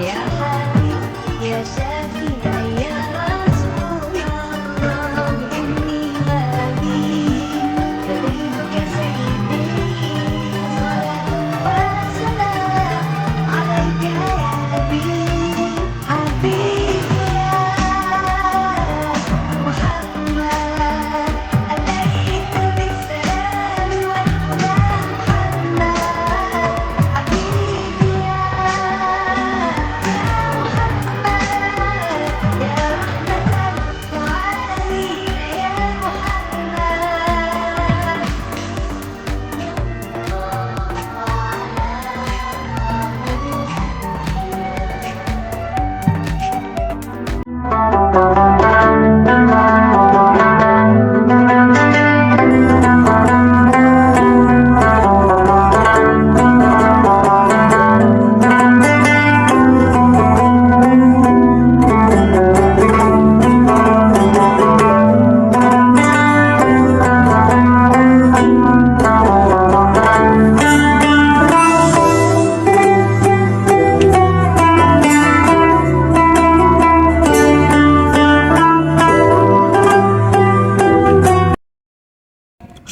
Yeah.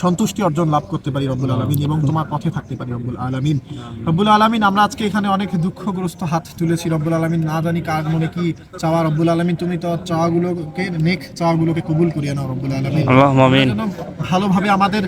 সন্তুষ্টি অর্জন লাভ করতে পারি রব্বুল আলমিন এবং তোমার পথে থাকতে পারি রব্বুল আলমিন। রব্বুল আলমিন আমরা আজকে এখানে অনেক দুঃখগ্রস্ত হাত তুলেছি রব্বুল আলমিন। না জানি কার মনে কি চাওয়া। রব্বুল আলমিন তুমি তো চাওয়াগুলোকে নেক চাওয়াগুলোকে কবুল করিয়ে নাও রব্বুল আলমিন। ভালোভাবে আমাদের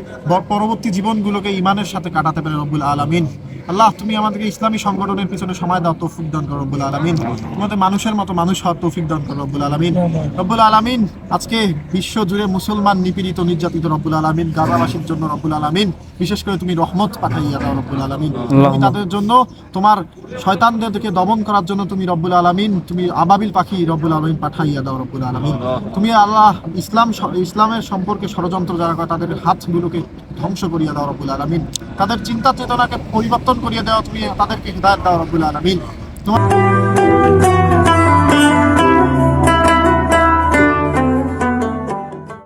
পরবর্তী জীবনগুলোকে ইমানের সাথে কাটাতে পারে রব্বুল আলমিন। আল্লাহ তুমি আমাদেরকে ইসলামী সংগঠনের পিছনে সময় দাও তৌফিক দান করো রব্বুল আলমিন। তোমাদের মানুষের মতো মানুষ হওয়ার তৌফিক দান করো রব্বুল আলমিন। রব্বুল আলমিন আজকে বিশ্ব জুড়ে মুসলমান নিপীড়িত নির্যাতিত রব্বুল আলমিন গাজাবাসীর জন্য রব্বুল আলমিন। বিশেষ করে তুমি রহমত পাঠাইয়া দাও রব্বুল আলমিন। তুমি তাদের জন্য তোমার শয়তানদেরকে দমন করার জন্য তুমি রব্বুল আলমিন তুমি আবাবিল পাখি রব্বুল আলমিন পাঠাইয়া দাও রব্বুল আলমিন। তুমি আল্লাহ ইসলাম ইসলামের সম্পর্কে ষড়যন্ত্র যারা করে তাদের হাতগুলোকে ধ্বংস করিয়া দাও রব্বুল আলমিন। তাদের চিন্তা চেতনাকে পরিবর্তন করিয়ে দেওয়া তুমি তাদেরকে হৃদায়ত দাও রব্বুল আলমিন। তোমার